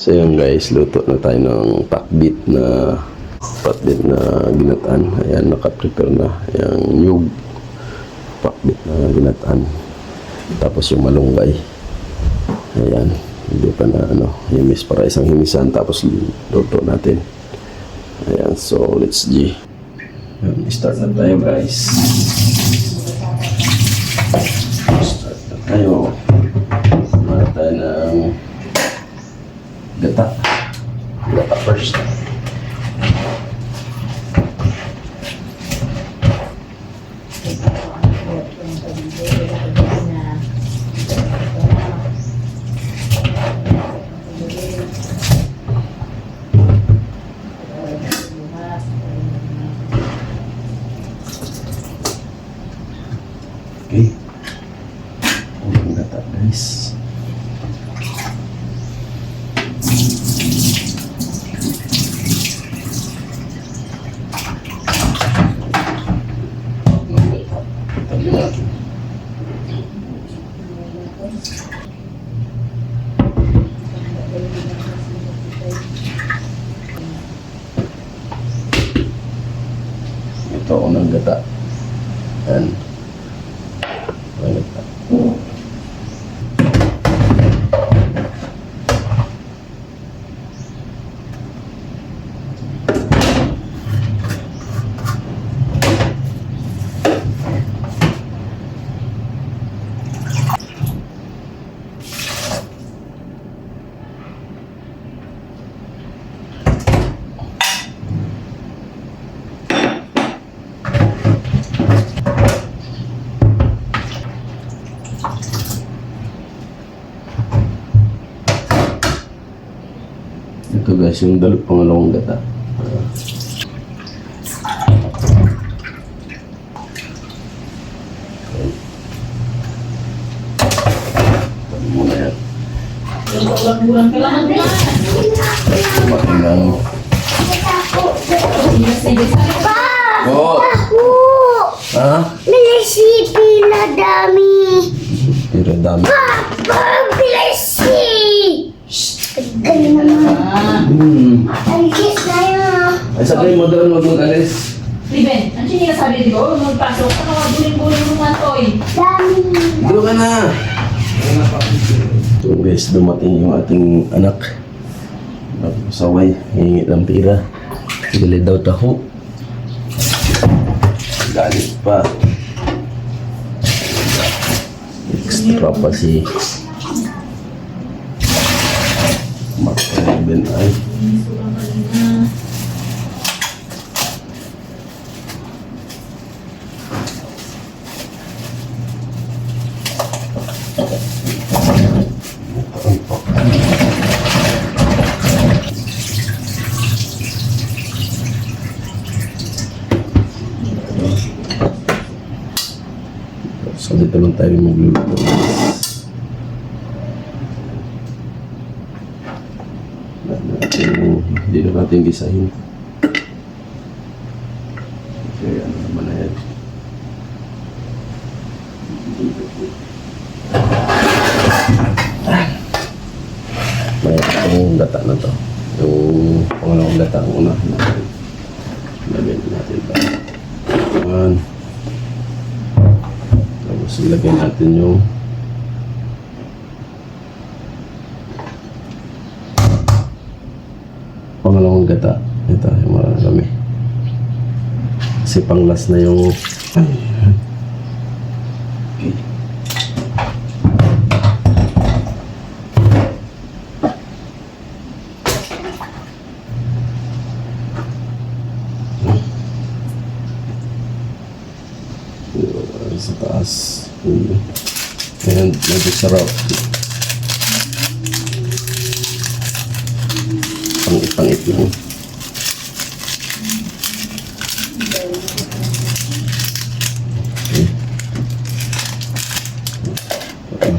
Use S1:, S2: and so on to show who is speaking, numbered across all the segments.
S1: So yun guys, luto na tayo ng pakbit na pakbit na ginataan. Ayan, naka-prepare na. Yung nyug pakbit na ginataan. Tapos yung malunggay. Ayan, hindi pa na ano, himis para isang himisan. Tapos luto natin. Ayan, so let's G. Ayan, start na tayo guys. Start na tayo. Mara tayo ng gata. Gata first. Okay. Unang gata guys. Tabi natin. Ito unang gata. Yan. Unang gata. Ito guys, yung dalawang pangalawang gata. Ano.
S2: Ako!
S1: Ha?
S2: Milisipi na dami!
S1: Pero dami.
S2: Papa!
S1: Hmm.
S2: Ang kiss na yun.
S1: Ay, sabihin mo doon, wag mag-alis.
S3: Riben, ano siya sabi di ba? Huwag magpasok. Ano ka buling-buling mo man toy?
S2: Dami!
S1: Doon ka na. So guys, dumating yung ating anak. Saway, hingi ng pira. Bili daw taho. Galit pa. Extra pa si Makaiben ay. So dito lang tayo magluluto. natin, natin gisahin. Kasi ano naman na yan. May itong gata na to. Yung pangalawang gata ang una natin. Lagyan natin ito. Ayan. Tapos ilagay natin yung pangalawang gata. Ito, yung marami. Kasi panglas na yung... Ay. Okay. Sa taas. Ayan, medyo sarap. Pangit-pangit lang. Okay.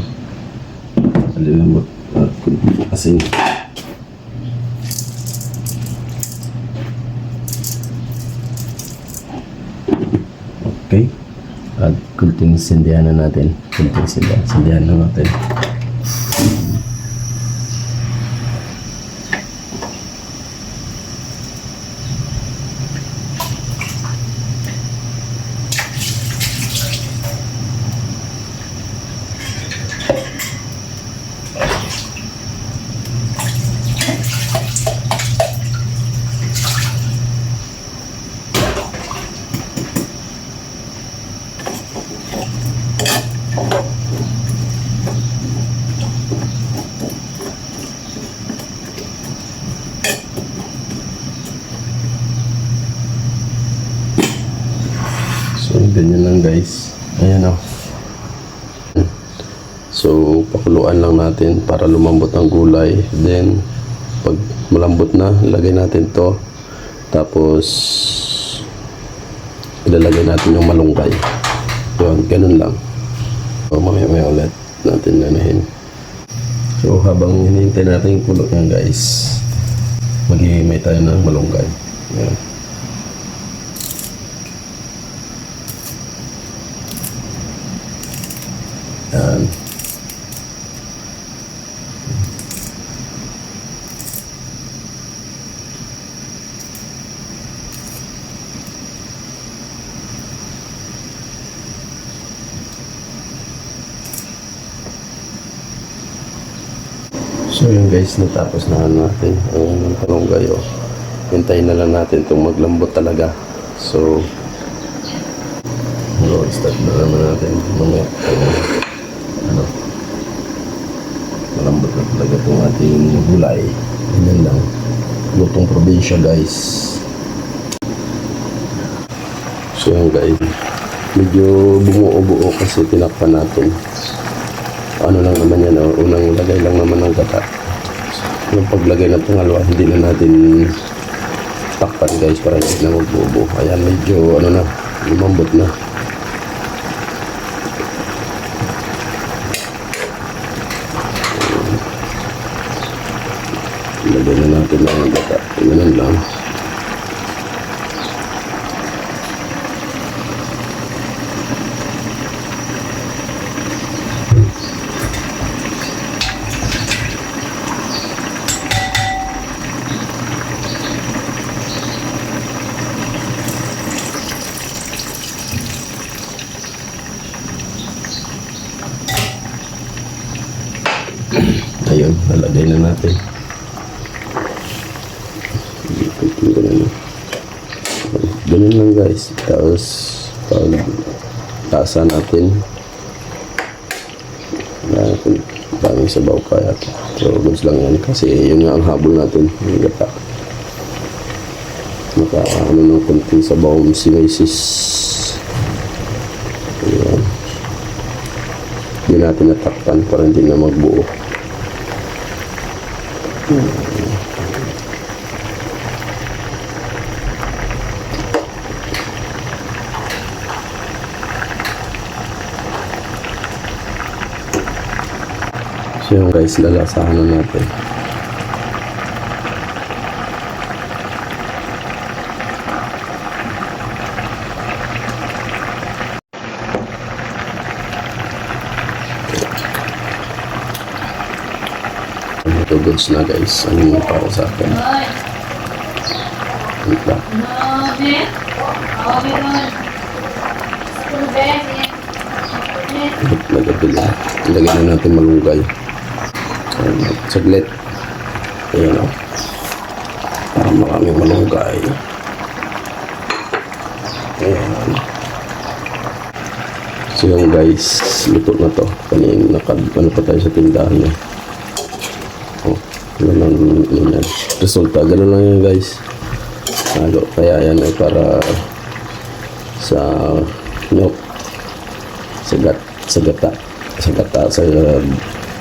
S1: Alilamot at kunting asin. Okay. At kunting sindihan na natin. Kunting sindihan. Sindihan na natin. yan guys. Ayan o. So, pakuluan lang natin para lumambot ang gulay. Then, pag malambot na, lagay natin to. Tapos, ilalagay natin yung malunggay. Yun, ganun lang. So, mamaya-maya ulit natin nanahin. So, habang hinihintay natin yung kulo yan guys, maghihimay tayo ng malunggay. Yan. So yun guys, natapos na natin ang palunggay oh. Hintayin na lang natin itong maglambot talaga. So, so start na naman natin mamaya. Ano, malambot na talaga itong ating gulay. Ganyan lang. Lutong probinsya guys. So yun guys, medyo bumuo-buo kasi tinakpan natin ano lang naman yan, oh, unang lagay lang naman ng gata. Yung paglagay ng pangalawa, hindi na natin takpan guys para hindi na magbubo. Ayan, medyo ano na, lumambot na. Lagay na natin ng gata. Ganun lang. Ayun, nalagay na natin. Ganun, lang guys. Tapos, pag tasa natin, natin, daming sabaw kaya. So, goods lang yan. Kasi yun nga ang habol natin. Yung gata. Maka, ano ng konting sabaw, si Macy's. Ayan. Hindi natin natakpan para hindi na magbuo. So guys, lalasahan na natin. Goods na guys. Ano yung para sa akin? Wait lang.
S3: Ben.
S1: Nagabili. Ilagay na natin malunggay. Ayan, saglit. Ayan o. Para maraming malunggay. Ayan. So yun guys, luto na to. Kanina nakad, ano pa tayo sa tindahan eh. Lang yun yan. Resulta, ganun lang yan guys. Halo, kaya yan ay para sa nyok sa gat sa gata sa gata sa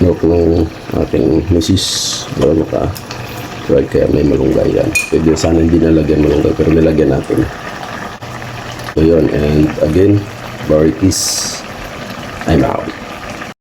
S1: milk ng ating misis para maka right kaya may malunggay yan. Pwede sana hindi nalagyan malunggay pero nilagyan natin. So yun and again Barikis. I'm out